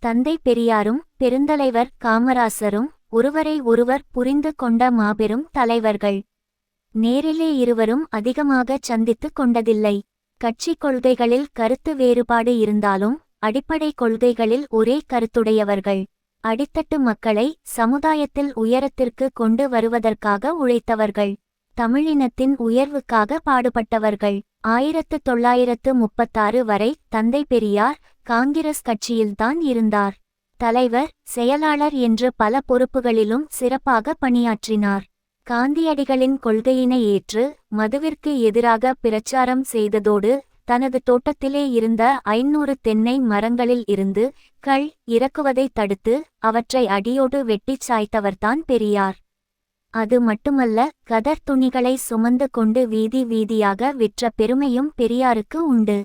தந்தை பெரியாரும் பெருந்தலைவர் காமராசரும் ஒருவரை ஒருவர் புரிந்து கொண்ட மாபெரும் தலைவர்கள். நேரிலே இருவரும் அதிகமாக சந்தித்துக் கொண்டதில்லை. கட்சி கொள்கைகளில் கருத்து வேறுபாடு இருந்தாலும் அடிப்படை கொள்கைகளில் ஒரே கருத்துடையவர்கள். அடித்தட்டு மக்களை சமுதாயத்தில் உயரத்திற்கு கொண்டு வருவதற்காக உழைத்தவர்கள். தமிழினத்தின் உயர்வுக்காக பாடுபட்டவர்கள். ஆயிரத்து தொள்ளாயிரத்து முப்பத்தாறு வரை தந்தை பெரியார் காங்கிரஸ் கட்சியில்தான் இருந்தார். தலைவர் செயலாளர் என்று பல பொறுப்புகளிலும் சிறப்பாக பணியாற்றினார். காந்தியடிகளின் கொள்கையினை ஏற்று மதுவிற்கு எதிராக பிரச்சாரம் செய்ததோடு தனது தோட்டத்திலே இருந்த ஐநூறு தென்னை மரங்களில் இருந்து கள் இறக்குவதை தடுத்து அவற்றை அடியோடு வெட்டிச் சாய்த்தவர்தான் பெரியார். அது மட்டுமல்ல கதர் துணிகளை சுமந்து கொண்டு வீதி வீதியாக விற்ற பெருமையும் பெரியாருக்கு உண்டு.